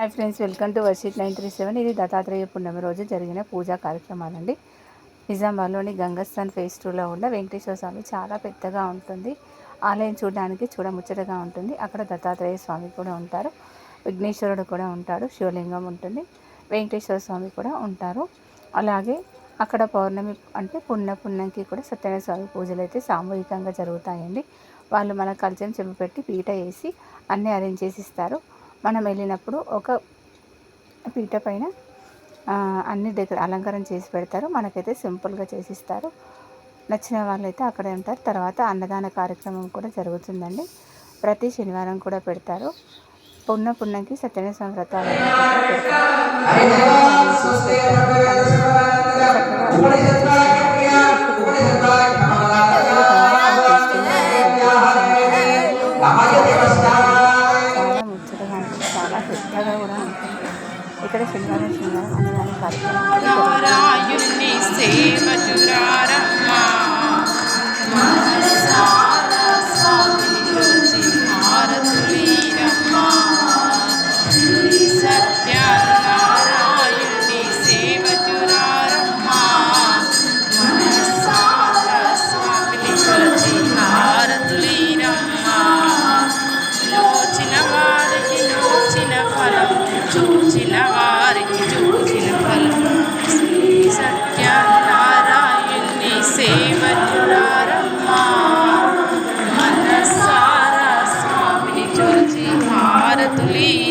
Hi friends welcome to వర్షిట్ nine three seven. ఇది దత్తాత్రేయ పుణ్యమి రోజు జరిగిన పూజా కార్యక్రమాలండి. నిజామాబాద్లోని గంగస్థాన్ ఫేస్ టూలో ఉన్న వెంకటేశ్వర స్వామి చాలా పెద్దగా ఉంటుంది. ఆలయం చూడడానికి చూడముచ్చటగా ఉంటుంది. అక్కడ దత్తాత్రేయ స్వామి కూడా ఉంటారు. విఘ్నేశ్వరుడు కూడా ఉంటాడు. శివలింగం ఉంటుంది. వెంకటేశ్వర స్వామి కూడా ఉంటారు. అలాగే అక్కడ పౌర్ణమి అంటే పుణ్య పుణ్యంకి కూడా సత్యనారాయణ స్వామి పూజలు అయితే సామూహికంగా జరుగుతాయండి. వాళ్ళు మన కలిచం చెప్పు పెట్టి పీట వేసి అన్నీ అరేంజ్ చేసి ఇస్తారు. మనం వెళ్ళినప్పుడు ఒక పీట పైన అన్ని దగ్గర అలంకరణ చేసి పెడతారు. మనకైతే సింపుల్గా చేసిస్తారు. నచ్చిన వాళ్ళైతే అక్కడే ఉంటారు. తర్వాత అన్నదాన కార్యక్రమం కూడా జరుగుతుందండి. ప్రతి శనివారం కూడా పెడతారు. పున్న పున్నకి సత్యనారాయణ స్వామి ఇక్కడ శనివారం శనివారం అన్నదాన కార్యక్రమం.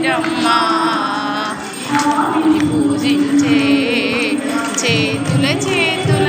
హారతులీరమ్మా పూజించే చేతుల చేతుల